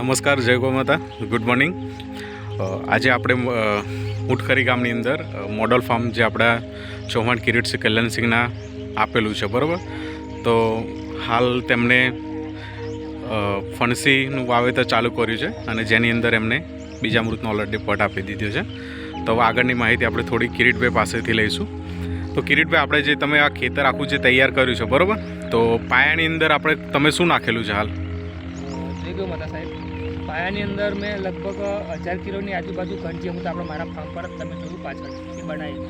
નમસ્કાર જય ગોમાતા good morning આજે આપણે અ, ગામની અંદર મોડલ ફાર્મ જે આપણા ચૌહાણ કિરીટસિંહ કલ્યાણસિંહના આપેલું છે બરાબર? તો હાલ તેમણે ફણસીનું વાવેતર ચાલુ કર્યું છે અને જેની અંદર એમને બીજા મૃતનો ઓલરેડી પટ આપી દીધો છે. તો આગળની માહિતી આપણે થોડી કિરીટભાઈ પાસેથી લઈશું. તો કિરીટભાઈ આપણે જે તમે આ ખેતર આખું જે તૈયાર કર્યું છે બરાબર? તો પાયાની અંદર આપણે તમે શું નાખેલું છે હાલ? જય ગયો માતા સાહેબ. પાયાની અંદર મેં લગભગ હજાર કિલોની આજુબાજુ ઘંટી તો આપણે મારા ફાર્મ પર જ તમે જોયું પાછળ એ બનાવી.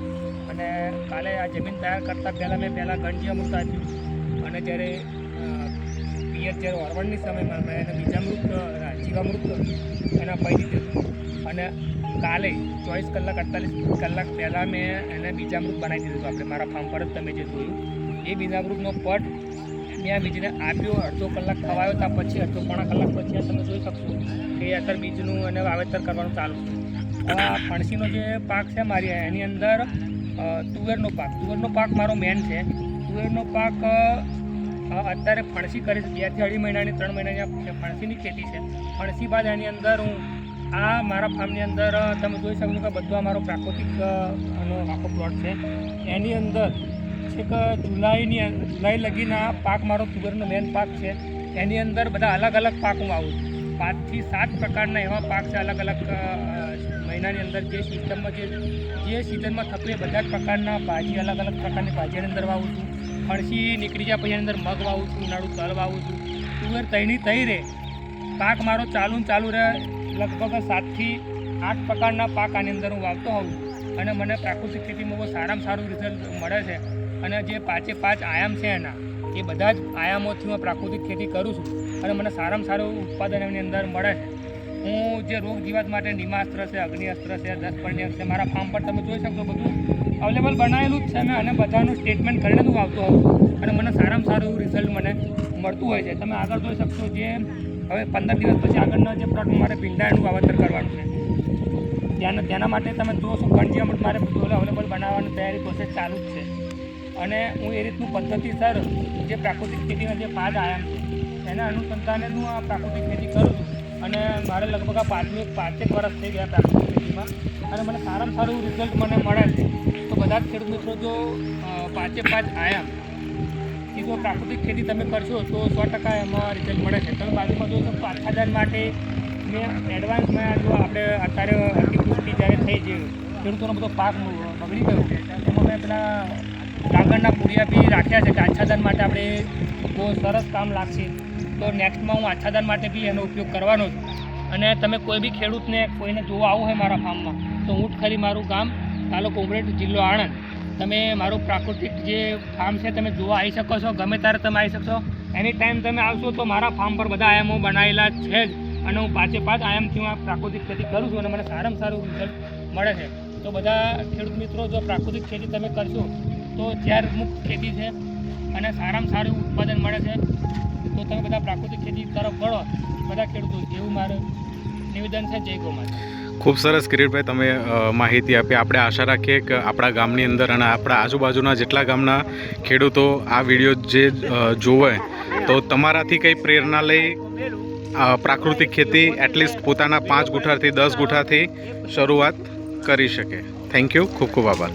અને કાલે આ જમીન તૈયાર કરતાં પહેલાં મેં પહેલાં ઘંટી અમૃત આપ્યું. અને જ્યારે પિયર જ્યારે ઓરવણની સમયમાં મેં એને બીજામૃત અ, જીવામૃત એના પૈ દીધું અને કાલે ચોવીસ કલાક અડતાલીસ કલાક પહેલાં મેં એને બીજામૃત બનાવી દીધું હતું. આપણે મારા ફાર્મ પર જ તમે જે જોયું. એ બીજામૃતનો પટ આ બીજને આપ્યો, અડધો કલાક ખવાયો ત્યાં પછી અડધો પોણા કલાક પછી તમે જોઈ શકશો કે અત્યારે બીજનું અને વાવેતર કરવાનું ચાલુ છે. આ ફણસીનો જે પાક છે મારી, એની અંદર તુવેરનો પાક. તુવેરનો પાક મારો મેન છે. તુવેરનો પાક અત્યારે ફણસી કરી છે બેથી અઢી મહિનાની, ત્રણ મહિનાની ફણસીની ખેતી છે. ફણસી બાદ એની અંદર હું આ મારા ફાર્મની અંદર તમે જોઈ શકો કે બધો અમારો મારો પ્રાકૃતિક આખો પ્લોટ છે. એની અંદર છેક જુલાઈની અં- જુલાઈ લગીના પાક મારો તુવેરનો મેન પાક છે. એની અંદર બધા અલગ અલગ પાક હું વાવું છું. પાંચથી સાત પ્રકારના એવા પાક છે અલગ અલગ મહિનાની અંદર જે સિસ્ટમમાં જે જે સિઝનમાં થતું એ બધા જ પ્રકારના ભાજી અલગ અલગ પ્રકારની ભાજીની અંદર વાવું છું. ફણસી નીકળી જાય પછી અંદર મગ વાવું છું, ઉનાળું તલ વાવું છું. તુવેર તૈની તઈ રહે. પાક મારો ચાલુ ચાલુ રહે. લગભગ સાતથી આઠ પ્રકારના પાક આની અંદર હું વાવતો હોઉં અને મને પ્રાકૃતિક ખેતીમાં બહુ સારામાં સારું રિઝલ્ટ મળે છે. અને જે પાંચે પાંચ આયામ છે એના, એ બધા જ આયામોથી હું પ્રાકૃતિક ખેતી કરું છું અને મને સારામાં સારું ઉત્પાદન એની અંદર મળે છે. હું જે રોગ જીવાત માટે નિમાસ્ત્ર છે, અગ્નિઅસ્ત્ર છે દસ પરણ્ય છે, મારા ફાર્મ પર તમે જોઈ શકો બધું અવેલેબલ બનાવેલું જ છે મેં અને બધાનું સ્ટેટમેન્ટ કરીને હું આવતો હોઉં અને મને સારામાં સારું રિઝલ્ટ મને મળતું હોય છે. તમે આગળ જોઈ શકશો જે હવે પંદર દિવસ પછી આગળના જે પ્લોટ મારે ભીંડાનું વાવેતર કરવાનું છે. ત્યાંના તેના માટે તમે જોશો પણ જેમ મારે અવેલેબલ બનાવવાની તૈયારી પ્રોસેસ ચાલુ જ છે. અને હું એ રીતનું પદ્ધતિસર જે પ્રાકૃતિક ખેતીના જે પાંચ આયામ છે, એના અનુસંધાને હું આ પ્રાકૃતિક ખેતી કરું છું. અને મારે લગભગ આ પાંચમી, પાંચેક વર્ષ થઈ ગયા પ્રાકૃતિક ખેતીમાં. અને મને સારામાં સારું રિઝલ્ટ મને મળે છે. તો બધા જ ખેડૂત મિત્રો જો પાંચે પાંચ આયામ એ જો પ્રાકૃતિક ખેતી તમે કરશો તો સો ટકા એમાં રિઝલ્ટ મળે છે. તમે બાજુમાં જોશો તો આચ્છાદન માટે મેં એડવાન્સમાં જો આપણે અત્યારે અતિવૃષ્ટિ જ્યારે થઈ જે ખેડૂતોનો બધો પાક બગડી ગયો. એમાં મેં પેલા ડાંગરના પૂડિયા બી રાખ્યા છે કે આચ્છાદન માટે આપણે બહુ સરસ કામ લાગશે. તો નેક્સ્ટમાં હું આચ્છાદન માટે બી એનો ઉપયોગ કરવાનો છું. અને તમે કોઈ બી ખેડૂતને, કોઈને જોવા આવું હોય મારા ફાર્મમાં, તો ઊંટ ખરી મારું ગામ તાલુકો ઉમરેઠ જિલ્લો આણંદ. તમે મારું પ્રાકૃતિક જે ફાર્મ છે, તમે જોવા આવી શકો છો, ગમે ત્યારે તમે આવી શકશો. એની ટાઈમ તમે આવશો તો મારા ફાર્મ પર બધા આયામો બનાવેલા છે જ. અને હું પાંચે પાંચ આયામથી હું પ્રાકૃતિક ખેતી કરું છું અને મને સારામાં સારું રિઝલ્ટ મળે છે. તો બધા ખેડૂત મિત્રો, જો પ્રાકૃતિક ખેતી તમે કરશો તો ઝેર મુક્ત ખેતી છે અને સારામાં સારું ઉત્પાદન મળે છે, તો તમે બધા પ્રાકૃતિક ખેતી તરફ વળો. બધા ખેડૂતો, એવું મારું નિવેદન છે જય ગો ખૂબ સરસ કિરીટભાઈ, તમે માહિતી આપી. આપણે આશા રાખીએ કે આપણા ગામની અંદર અને આપણા આજુબાજુના જેટલા ગામના ખેડૂતો આ વીડિયો જે જોવે, તો તમારાથી કંઈ પ્રેરણા લઈ પ્રાકૃતિક ખેતી એટલીસ્ટ પોતાના પાંચ ગુઠાથી દસ ગુઠાથી શરૂઆત કરી શકે. થેન્ક યુ ખૂબ ખૂબ આભાર.